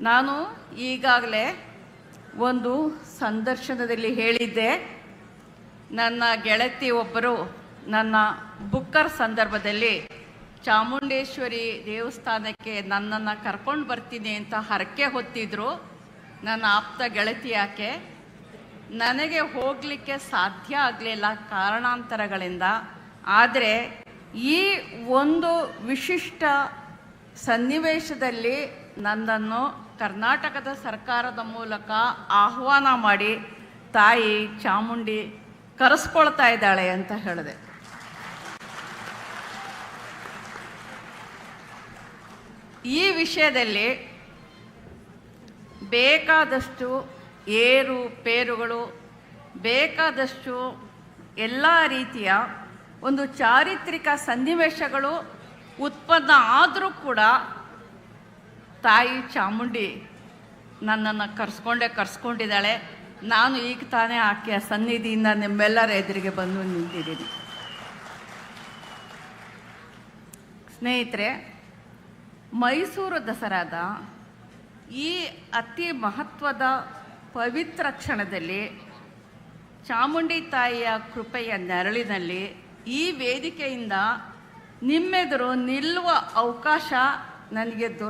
ನಾನು ಈಗಾಗಲೇ ಒಂದು ಸಂದರ್ಶನದಲ್ಲಿ ಹೇಳಿದ್ದೆ. ನನ್ನ ಗೆಳತಿ ಒಬ್ಬರು ನನ್ನ ಬುಕ್ಕರ್ ಸಂದರ್ಭದಲ್ಲಿ ಚಾಮುಂಡೇಶ್ವರಿ ದೇವಸ್ಥಾನಕ್ಕೆ ನನ್ನನ್ನು ಕರ್ಕೊಂಡು ಬರ್ತೀನಿ ಅಂತ ಹರಕೆ ಹೊತ್ತಿದ್ರು. ನನ್ನ ಆಪ್ತ ಗೆಳತಿ ಯಾಕೆ? ನನಗೆ ಹೋಗಲಿಕ್ಕೆ ಸಾಧ್ಯ ಆಗಲಿಲ್ಲ ಕಾರಣಾಂತರಗಳಿಂದ. ಆದರೆ ಈ ಒಂದು ವಿಶಿಷ್ಟ ಸನ್ನಿವೇಶದಲ್ಲಿ ನನ್ನನ್ನು ಕರ್ನಾಟಕದ ಸರ್ಕಾರದ ಮೂಲಕ ಆಹ್ವಾನ ಮಾಡಿ ತಾಯಿ ಚಾಮುಂಡಿ ಕರೆಸ್ಕೊಳ್ತಾ ಇದ್ದಾಳೆ ಅಂತ ಹೇಳಿದೆ. ಈ ವಿಷಯದಲ್ಲಿ ಬೇಕಾದಷ್ಟು ಏರು, ಪೇರುಗಳು, ಬೇಕಾದಷ್ಟು ಎಲ್ಲ ರೀತಿಯ ಒಂದು ಚಾರಿತ್ರಿಕ ಸನ್ನಿವೇಶಗಳು ಉತ್ಪನ್ನ ಆದರೂ ಕೂಡ ತಾಯಿ ಚಾಮುಂಡಿ ನನ್ನನ್ನು ಕರ್ಸ್ಕೊಂಡೇ ಕರ್ಸ್ಕೊಂಡಿದ್ದಾಳೆ. ನಾನು ಈಗ ತಾನೇ ಆಕೆಯ ಸನ್ನಿಧಿಯಿಂದ ನಿಮ್ಮೆಲ್ಲರ ಎದುರಿಗೆ ಬಂದು ನಿಂತಿದ್ದೀನಿ. ಸ್ನೇಹಿತರೆ, ಮೈಸೂರು ದಸರಾದ ಈ ಅತಿ ಮಹತ್ವದ ಪವಿತ್ರ ಕ್ಷಣದಲ್ಲಿ ಚಾಮುಂಡಿ ತಾಯಿಯ ಕೃಪೆಯ ನೆರಳಿನಲ್ಲಿ ಈ ವೇದಿಕೆಯಿಂದ ನಿಮ್ಮೆದುರು ನಿಲ್ಲುವ ಅವಕಾಶ ನನಗೆ ದೊರ